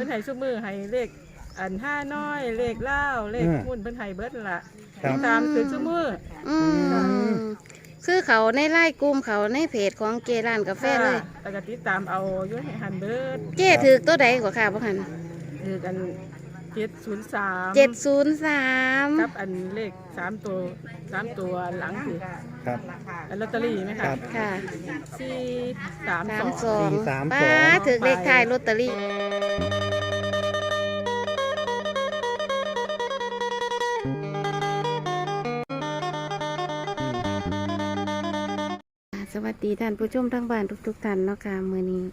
พิ่นให้ซุมือให้เลขอันห้าน้อย เลขเล่าวเลขอืมหุ้นเพิ่นให้เบิดนั่นล่ะครับ ตามคือซุมือ อืมคือเขาในไล่กลุ่มเขาในเพจของเจร้านกาแฟเลยแต่ก็ติดตามเอาอยู่ให้หันเบิดเจถือตัวใดกว่าค่ะพ่อหันคือกันเจ็ดศูนย์สามเจ็ดศูนย์สามกับอันเลขสามตัวสามตัวหลังคือครับ อันลอตเตอรี่ไหมครัคะบค่ะสี่สามสาสมอง สองสี่สามสอง ป้าถือเลขท้ายลอตเตอรี่ วัสดีท่านผู้ชมทั้งบ้านทุกๆท่านเนาะค่ะมือนี้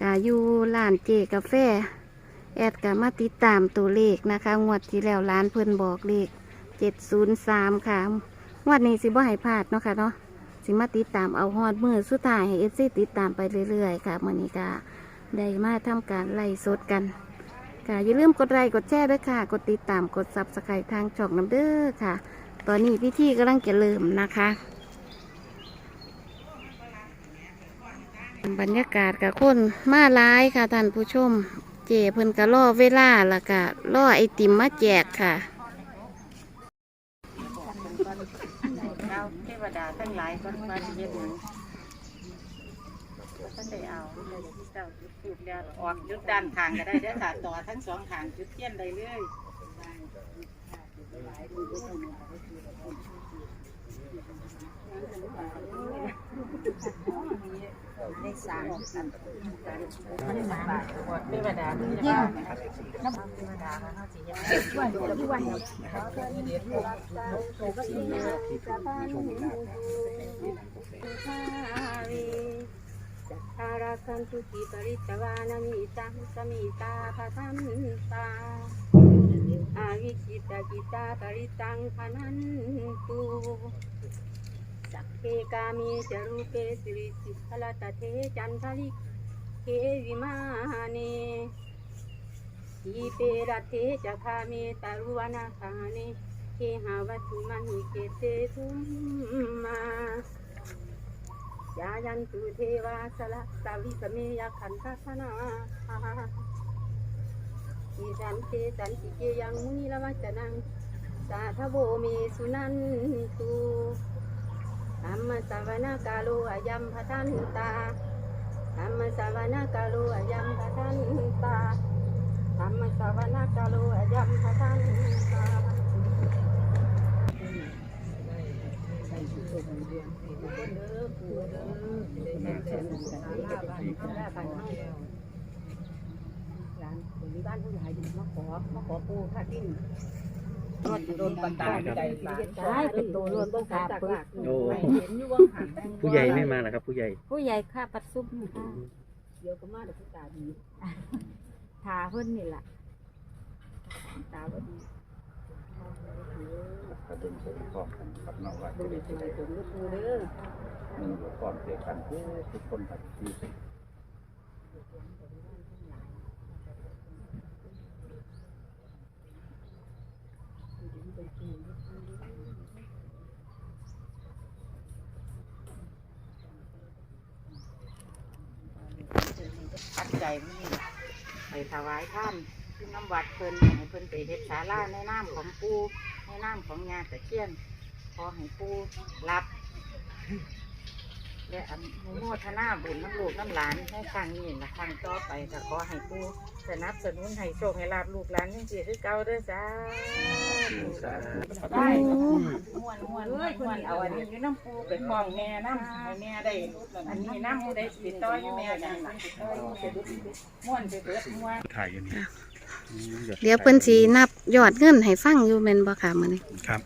กาอยู่ร้านเจกาแฟ แอดกามาติดตามตัวเลขนะคะ งวดที่แล้วร้านเพิ่นบอกเลขเจ็ดศูนย์สามค่ะ งวดนี้สิบ่ให้พลาดเนาะค่ะเนาะสิมาติดตามเอาฮอดมือสุดท้ายให้เอฟซีติดตามไปเรื่อยๆค่ะมือนี้ก็ได้มาทำการไล่สดกันค่ะอย่าลืมกดไลค์กดแชร์ด้วยค่ะ กดติดตามกดซับสไครต์ทางช่องน้ำเด้อค่ะ ตอนนี้พิธีกำลังจะเริ่มนะคะ บรรยากาศกับคนมาหลายค่ะท่านผู้ชม เจเพิ่นก็ล่อเวลาแล้วก็ล่อไอติมมาแจกค่ะเราเทวดาทั้งหลายก็มาเย็นหนึ่งท่านได้เอาที่เจ้าจุดทูบแล้วออกจุดด้านทางก็ได้เด้อค่ะต่อทั้งสองทางจุดเทียนได้เลย ได้สามอันเทวดาที่จะน้ำเทวดาเขาสิยังสัทธาราคันตุกิปริตวานามิตังสมิตาภะทันตาอาวิคิตากิตาปริตังพนันตุ สักเคกามีจรูเปสิริสิขลตเทจันทลิเควิมาเนทีเปรเทจะคาเมตารุวนาคาเนเคหาวัตุมหิเกเตทุมมายายันตุเทวาสละสาวิสเมยขันทัสนาอิสันเตสันติเกยังมุนิละวัจนังสาธโบเมสุนันตุ ธรรมสวนากาโลอายัมพระทันตาธรรมสวนากาโลอายัมพระทันตาธรรมสวนากาโลอายัมพระทันตาร้านคนที่บ้านผู้ใหญ่มาขอมาขอปูค่าดิ้น รถโดนปันตาใจตายเป็นตัวรถต้องขาปึ๊กโอ้เห็นอยู่ว่าหันผู้ใหญ่ไม่มาเหรอครับ ผู้ใหญ่ ผู้ใหญ่ค่าปัดซุปค่ะเดี๋ยวก็มาเดี๋ยวตาดีทาเพิ่นนี่แหละตาบ่ดีกระดุมผมพร้อมกันกับน้องว่าดูจะดิได้ตัวผมก็ปูเด้อมีอยู่พร้อมเดียวกันทุกทุกคนแบบที่ ปัจจัยมันนี่ไปถวายท่านที่น้ำวัดเพิ่นให้เพิ่นไปเฮ็ดศาลาในน้ำของปูในน้ำของงาตะเคียน ขอให้ปูรับ และอนุโมทนาบุญน้ำลูกน้ำหลานให้ครั้งนี้ละครั้งต่อไปก็ขอให้ปูสนับสนุนให้โชคให้ลาบลูกหลานยังสิคือเก่าเด้อจ้าได้ม่วนม่วนม่วนม่วนเอาอันนี้อยู่น้ำปูไปคลองแม่น้ำให้แม่ได้ อันนี้น้ำผู้ติดต่ออยู่แม่จังติดต่ออยู่เสร็จม่วนไปเบิดม่วนถ่ายอยู่นี่เดี๋ยวเพิ่นสินับยอดเงินให้ฟังอยู่แม่นบ่ค่ะมื้อนี้ครับ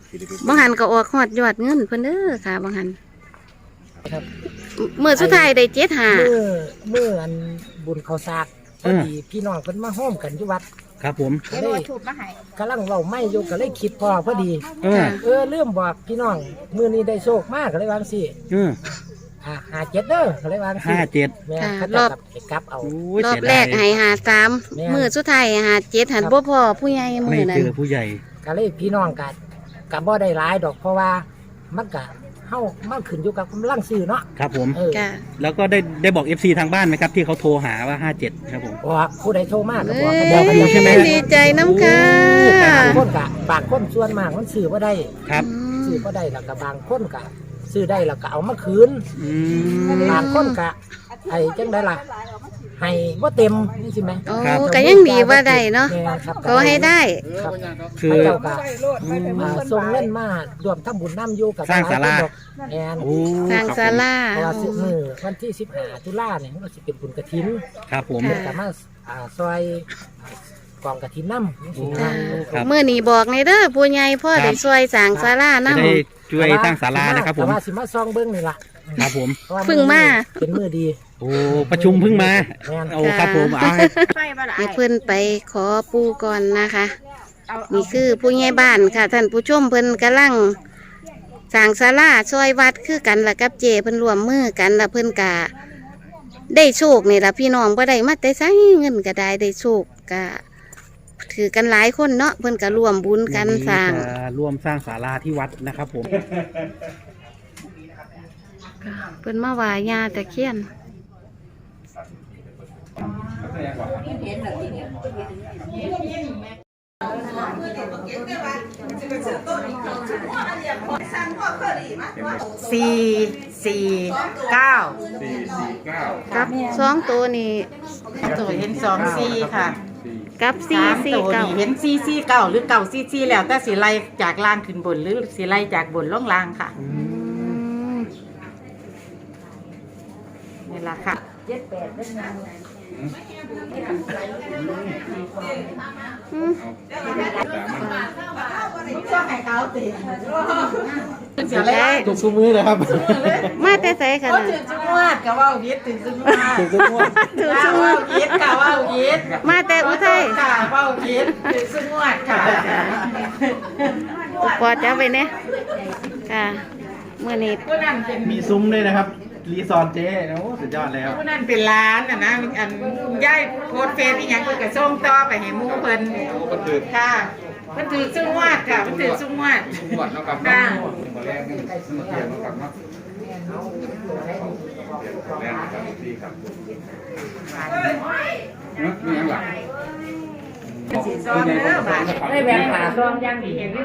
บ่หันก็ออกฮอดยอดเงินเพิ่นเด้อค่ะบ่หัน มื้อสุดท้ายได้75เมื่อเมื่ออันบุญเขาสากพอดีพี่น้องเพิ่นมาห้อมกันที่วัดครับผมก็เลยกำลังเว้าไม่อยู่ก็เลยคิดพอพอดีเออเออเริ่มบอกพี่น้องมื้อนี้ได้โชคมากก็เลยวาจั่งสิเอออ่าหาเจ็ดเด้อก็เลยวาจั่งสิห้าเจ็ดแม่ค่ะเขารจะอบกลับไปกลับเอาโอ้ยรอบเสียแรดายกให้หาสามแม่ มื้อสุดท้ายหาเจ็ดหันบ่พอผู้ใหญ่ไม่มื้อนั้เจนอผู้ใหญ่ ก็เลยพี่น้องกันก็บ่ได้หลายดอกเพราะว่ามันก็ เฮามันขึ้นอยู่กับกำลังซื้อเนาะครับผม เออค่ะแล้วก็ได้ได้บอก FC ทางบ้านไหมครับที่เขาโทรหาว่า 57 ครับผม บอกผู้ใดโทรมาก็เอ้บอกยก็บอกกันอยู่ใช่ไหมดีใจน้ำค่ะบางคนกะบางคนส่วนมากมันซื้อบ่ได้ครับซื้อบ่ได้แล้วก็บางคนกะซื้อได้แล้วก็เอามาคืน อืม บางคนกะไอ้จังได้ล่ะ ให้บ่เต็มนี่สิแม่โอ้ก็ยังดีว่าได้เนาะแม่ครับขอให้ได้ ครับคือพระเจ้ากะอ่าส่งเงินมารวมทำบุญน้ำอยู่กับสร้างศาลา แอนโอ้สร้างศาลา เพราะว่าสิมือวันที่15ตุลาเนี่ยมันก็สิเป็นบุญกฐิน ครับผม ค่ะก็มาอ่าซอยกองกฐินน้ำนี่สิค่ะครับ เมื่อนี้บอกในเด้อผู้ใหญ่พ่อครับได้ช่วยสร้างศาลาจะนำได้ช่วยตั้งศาลานะครับผม แต่ว่าสิมาซองเบิ้งนี่ล่ะ ครับผม เพระว่เพิ่งมา เป็นมือดีโอ้ประชุมเพิ่งมา แม่นโอ้ครับผมเอาให้ไฟบ่ล่ะให้เพิ่นไปขอปูก่อนนะคะ เอานี่คือผู้ใหญ่บ้านค่ะ ท่านผู้ชมเพิ่นกำลังสร้างศาลาช่วยวัดคือกันละกับเจเพิ่นรวมมือกันละเพิ่นกะได้โชคนี่ละพี่น้องบ่ได้มาแต่ไสเงินก็ได้ได้โชคก็ถือกันหลายคนเนาะเพิ่นก็ร่วมบุญกันสร้าง จะร่วมสร้างศาลาที่วัดนะครับผม เพิ่นมาว่าญาตะเคียนสี่สี่เก้ากับสองตัวนี่ตัวเห็นสองสี่ค่ะกับสี่สามสี่ตัวเก้านี่เห็นสี่สี่เก้าหรือเก้าสี่สี่แล้วแต่สีไล่จากล่างขึ้นบนหรือสีไล่จากบนล่องล่างค่ะ อืม นี่ละค่ะอืมเสียแล้วถูกซุ้มือเลยครับมาแต่ไสขก็นาดถึงจุงวดกับว่าวิทย์ถึงจุงวดถูกซุ้มือถือกับซุ่มว่าวิทย์กับว่าวิทย์มาแต่อุทัยค่ะว่าวิทย์ถึงจุงวดค่ะปอดจะไปเนี่ยค่ะเมื่อนี้ผู้นั้นเป็นมีซุ้มด้วยนะครับ รีสอร์ทเจ๊โอ้สุดยอดแล้ว ผู้นั้นเป็นร้านนะนะอันย่ายโพสต์เฟซอีหยังเพิ่นก็ส่งต่อไปให้หมู่เพิ่นค่ะเพิ่นถือจุงวดค่ะเพิ่นถือจุงวดหวดเนาะครับค่ะมาแรกนี่มาเที่ยวเนาะครับเนาะแรกครับดีครับเนาะมีอย่างหลังสีซองเด้อบาดได้แหวนขาซองยังสิเห็นนี่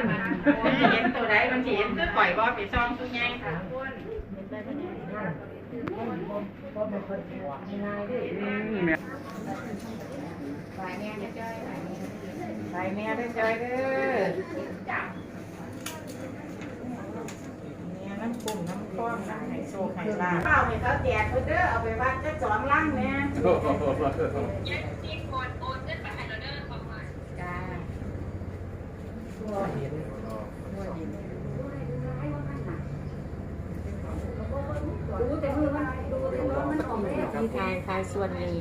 เห็นตัวใดมันสิเห็นคือปล่อยบ่ไปซองตัวใหญ่ค่ะ ไปแม่ได้อจอยเด้อเนี่ยน้ำปุ่มน้ำข้อมน้ำไห้โซไห้ลาเปล่าให้เขาแจกเพิ่นเด้อเอาไปวัดจักสองลังแม่โทษโทษโทษโทษโทษจ้า ที่ทายทายส่วนนี้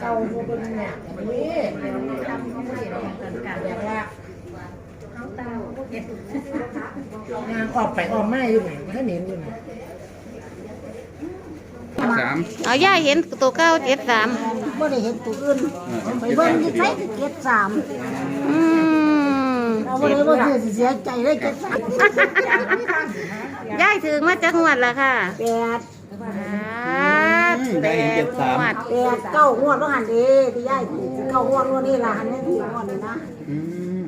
เก่าบ่เป็นเนี่ยนี่แบบว่าางานออกไปออกมาอยู่นี่มันให้เห็นอยู่นี่สามเอาย่าเห็นตัวเก้าเจ็ดสามบ่ได้เห็นตัวอื่นไปเบิ่งที่ไสก็เก็บสามอืมเราบ่ได้บ่ซื้อสิเสียใจเลยเก็บสาม ย่ายถึงมาจากงวดละค่ะแปดแปดงวดแปดเก้างวดว่าหันเด้ที่ยายสิเก้างวดงวดนี้ล่ะหันนี่สิงวดนี้นะอืม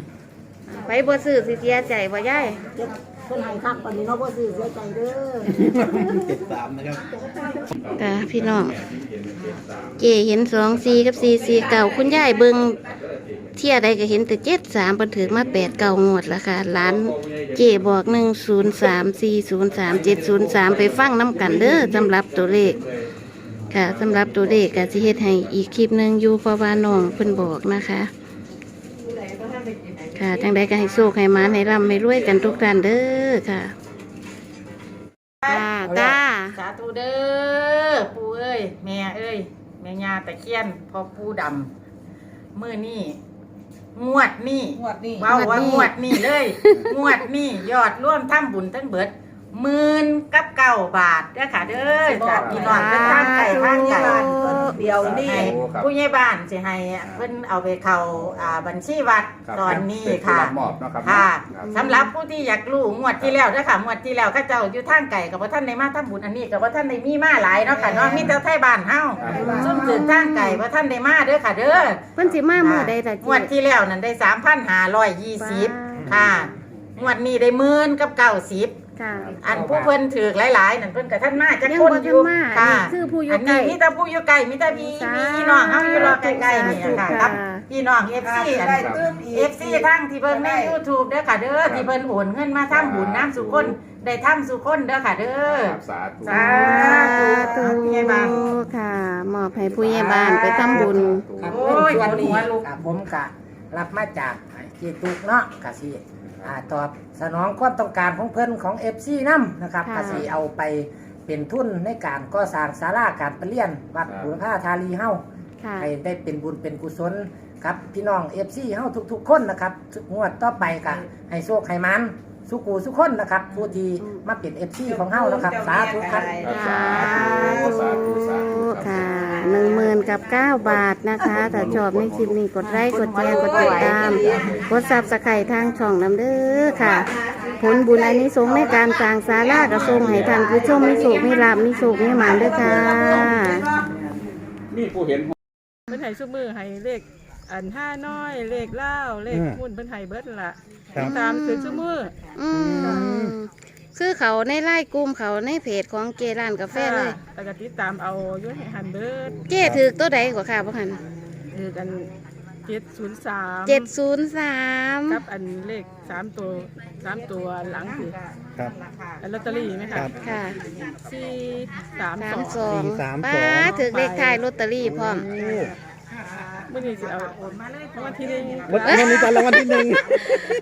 ไปบ่ซื้อสิเสียใจบ่ย่ายเก็บเพิ่นให้คักปานนี้เนาะบ่ซื้อเสียใจเด้อเจ็ดสามนะครับค่ะพี่น้องเจเห็นสองสี่กับสี่สี่เก่าคุณยายเบิงเที่ยใดก็เห็นแต่เจ็ดสามบันถึงมาแปดเก่างวดละค่ะร้านเจบอกหนึ่งศูนย์สามสี่ศูนย์สามเจ็ดศูนย์สามไปฟังน้ำกันเด้อสำหรับตัวเลข ค่ะสำหรับตัวเลขก็สิเฮ็ดให้อีกคลิปหนึ่งอยู่เพราะว่าน้องเพิ่นบอกนะคะ ค่ะจังใดก็ให้โชคให้มาให้ร่ำให้รวยกันทุกท่านเด้อค่ะค่ะก้าสาธุเด้อปูเอ้ย แม่เอ้ย แม่ยาตะเคียนพ่อปูดำ มือนี้ งวดนี้งวดนี้เว้าว่างวดนี้เลย งวดนี้ยอดร่วมทำบุญทั้งเบิด หมื่นกับเก้าบาทเด้อค่ะ เด้อจากพี่น้องเป็นทางไก่ทางไก่เดี๋ยวนี้ผู้ใหญ่บ้านสิให้เพิ่นเอาไปเข้าอ่าบัญชีวัดครับตอนนี้ค่ะเป็นผู้รับมอบเนาะครับค่ะครับสำหรับผู้ที่อยากรู้งวดที่แล้วเด้อค่ะงวดที่แล้วเข้าเจ้าอยู่ทางไก่กับว่าท่านในมาทำบุญอันนี้กับว่าท่านในมีมาหลายเนาะค่ะเนาะมีแต่ไทยบ้านเฮาครับซุ่มถึงทางไก่ว่าท่านในมาเด้อค่ะเด้อเพิ่นสิมามื้อใดล่ะงเจ๊วดที่แล้วนั่นได้สามพันห้าร้อยยี่สิบว้าวค่ะงวดนี้ได้หมื่นกับเก้าสิบ ค่ะอันผู้เพิ่นถือหลายๆนั่นเพิ่นกับท่านมาจะยังคนบ่อทันยู่มาค่ะ นี่คือผู้อยู่อันใกล้ นี้มีแต่ผู้อยู่ไกลมีแต่พี่สาธุพี่น้องเฮาอยู่รอใกล้ๆนี่ค่ะสาธุครับค่ะพี่น้อง FC อัน FC ทั้งที่เบิ่งใน YouTube เด้อค่ะเด้อที่เพิ่นโอนเงินมาทำบุญน้ำสุคนได้ทำสุคนเด้อค่ะเด้อครับสาธุสาสาธุ ผู้ใหญ่บ้าน ค่ะ มอบให้ผู้ใหญ่บ้านไปทำบุญ ครับโอ้ยเงินส่วนนี้หัวลุก ครับผมกะรับมาจากเจตุกเนาะกะสิ อ่าตอบสนองความต้องการของเพิ่นของ FC นํนะครับค่ะกะสิเอาไปเป็นทุนในการก่อสร้างศาลาการประเรียน วัดบุรพาธารีเฮาค่ะ ให้ได้เป็นบุญเป็นกุศลครับพี่น้อง FC เฮาทุก ๆ คนนะครับงวดต่อไปกะให้โชคให้มันสุกูสุกคนนะครับผู้ที่มาเป็น FC ของเฮานะครับ สาธุครับ สาธุสาธุธุสาธุครับค่ะ หนึ่งหมื่นกับเก้าบาทนะคะ ถ้าชอบในคลิปนี้กดไลค์กดแชร์กดติดตาม กดซับสไครต์ทางช่องน้ำเด้อค่ะ ผลบุญอันนี้สงส์ในการสร้างศาลากระทรงให้ท่านผู้ชมมีโชคมีลาบมีโชคมีหมานเด้อค่ะนี่ผู้เห็นเพิ่นให้ซุมือให้เลขอันห้าน้อยเลขเล่าเลขหุ้นเพิ่นให้เบิดนั่นล่ะครับ ตามถือซุมือ อืม คือเขาในไล่กลุ่มเขาในเพจของเจร้านกาแฟเลยแล้วก็ติดตามเอาอยู่ให้หันเบิดเจถือตัวใดกว่าค่ะพ่อคันคือกันเจ็ดศูนย์สามเจ็ดศูนย์สามกับอันเลขสามตัวสามตัวหลังคือครับ อันลอตเตอรี่ไหมครัคะบค่ะสี่สามสาสมอง สองสี่สามสอง ป้าถือเลขท้ายลอตเตอรี่พร้อม โอ้ มื่อนี้จะเอารางวัลที่หนึ่งวันวันนี้ตอนรางวัลที่หนึ่ง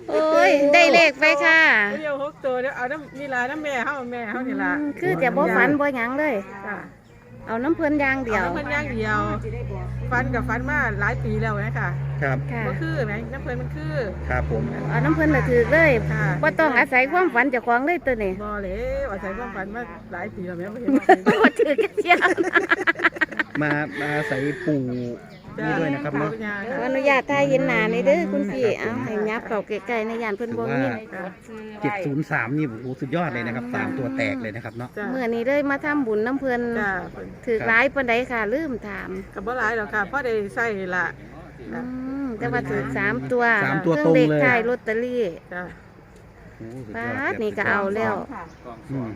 โอ้ย ได้เลขไปค่ะ เดียวหกตัวเดี๋ยวเอาน้ำนี่ละน้ำแม่เฮาแม่เฮานี่ละคือจะบ่ฝันบ่หยังเลย จ้ะเอาน้ำเพิ่นอย่างเดียวอาน้ำเพิ่นอย่างเดียว ฟันกับฟันมาหลายปีแล้วนะคะครับค่ะ ก็คือไหมน้ำเพิ่นมันคือครับผมเอาน้ำเพิ่นน่ะถือเลยค่ะบ่ต้องอาศัยความฝันเจ้าของเลยตัวนี้บ่เลยอาศัยความฝันมาหลายปีแล้วแม่ไม่เห็นว่าบ่ถือกันเชียวมามาใส่ปู่ นี่ด้วยนะครับเนาะขออนุญาตถ่ายเห็นหน้านี่เด้อคุณพี่เอาให้ยับเข้าใกล้ๆในยานเพิ่นบ่มีเจ็ดศูนย์สามนี่โอ้โหสุดยอดเลยนะครับสามตัวแตกเลยนะครับเนาะจ้ะมื้อนี้เลยมาทำบุญน้ำเพิ่นจ้ะถือหลายปานใดค่ะลืมถามกับบ่หลายหรอกค่ะเพราะได้ใส่ละอืมแต่ว่าถือสามตัวสามตัวเคตรงเลขเลยท้ายลอตเตอรี่จ้ะโอ้โหสุดป้ายอดดนี่ก็เอาแล้ว อืม